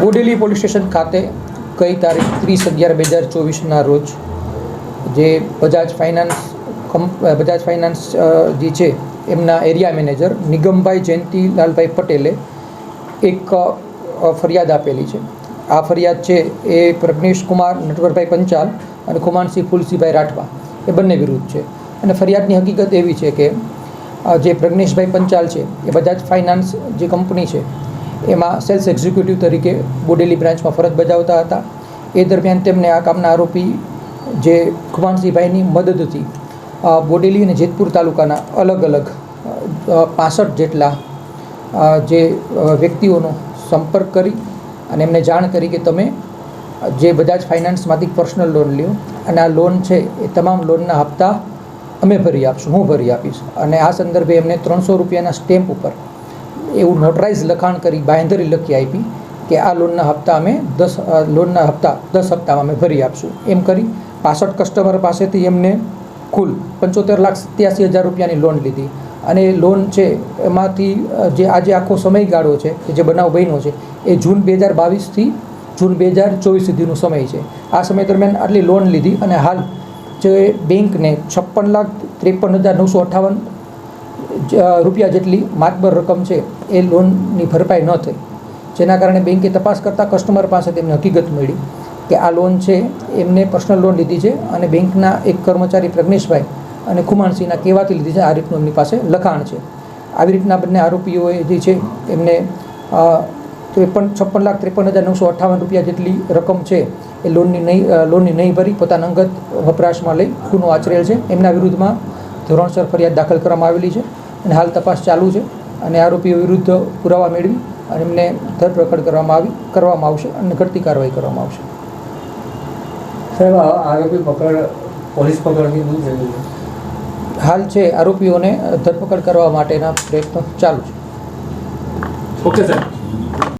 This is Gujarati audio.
બોડેલી પોલીસ સ્ટેશન ખાતે ગઈ તારીખ ત્રીસ અગિયાર બે હજાર ચોવીસના રોજ જે બજાજ ફાઇનાન્સ કંપ બજાજ ફાઇનાન્સ જે છે, એમના એરિયા મેનેજર નિગમભાઈ જયંતિલાલભાઈ પટેલે એક ફરિયાદ આપેલી છે. આ ફરિયાદ છે એ પ્રજ્ઞેશ કુમાર, નટવરભાઈ પંચાલ અને કુમારસિંહ ફુલસિંહભાઈ રાઠવા. એ બંને વિરુદ્ધ છે. અને ફરિયાદની હકીકત એવી છે કે જે પ્રજ્ઞેશભાઈ પંચાલ છે એ બજાજ ફાઇનાન્સ જે કંપની છે એમાં સેલ્સ એક્ઝિક્યુટિવ તરીકે બોડેલી બ્રાન્ચમાં ફરજ બજાવતા હતા. એ દરમિયાન તેમને આ કામના આરોપી જે ખુમાનસિંહભાઈની મદદથી બોડેલી અને જેતપુર તાલુકાના અલગ અલગ પાસઠ જેટલા જે વ્યક્તિઓનો સંપર્ક કરી અને એમને જાણ કરી કે તમે જે બજાજ ફાઇનાન્સમાંથી પર્સનલ લોન લ્યો અને આ લોન છે એ તમામ લોનના હપ્તા અમે ભરી આપશું, હું ભરી આપીશ. અને આ સંદર્ભે એમને ત્રણસો રૂપિયાના સ્ટેમ્પ ઉપર એવું નોટરાઇઝ લખાણ કરી બાંધરી લખી આપી કે આ લોનના હપ્તા અમે દસ લોનના હપ્તા દસ હપ્તામાં અમે ભરી આપશું. એમ કરી પાસઠ કસ્ટમર પાસેથી એમને કુલ પંચોતેર લાખ સત્યાસી હજાર રૂપિયાની લોન લીધી. અને એ લોન છે, એમાંથી જે આજે આખો સમયગાળો છે, કે જે બનાવ બન્યો છે, એ જૂન બે હજાર બાવીસથી જૂન બે હજાર ચોવીસ સુધીનો સમય છે. આ સમય દરમિયાન આટલી લોન લીધી અને હાલ જે બેંકને છપ્પન લાખ ત્રેપન હજાર નવસો અઠ્ઠાવન જ- રૂપિયા જેટલી માતબર રકમ છે, એ લોનની ભરપાઈ ન થઈ. જેના કારણે બેન્કે તપાસ કરતાં કસ્ટમર પાસે તેમને હકીકત મળી કે આ લોન છે, એમને પર્સનલ લોન લીધી છે અને બેંકના એક કર્મચારી પ્રજ્ઞેશભાઈ અને ખુમાણસિંહના કહેવાથી લીધી છે, આ રીતનું એમની પાસે લખાણ છે. આવી રીતના બંને આરોપીઓએ જે છે, એમને ત્રેપન, છપ્પન લાખ ત્રેપન હજાર નવસો અઠ્ઠાવન રૂપિયા જેટલી રકમ છે, એ લોનની નહીં લોનની નહીં ભરી, પોતાના અંગત વપરાશમાં લઈ ગુનો આચરેલ છે. એમના વિરુદ્ધમાં ધોરણસર ફરિયાદ દાખલ કરવામાં આવેલી છે અને હાલ તપાસ ચાલુ છે અને આરોપીઓ વિરુદ્ધ પુરાવા મેળવી અને એમને ધરપકડ કરવામાં આવી કરવામાં આવશે અને ઘટતી કાર્યવાહી કરવામાં આવશે. સાહેબ આરોપી પકડ પોલીસ પકડની શું જરૂર હાલ છે આરોપીઓને ધરપકડ કરવા માટેના પ્રયત્નો ચાલુ છે. ઓકે સાહેબ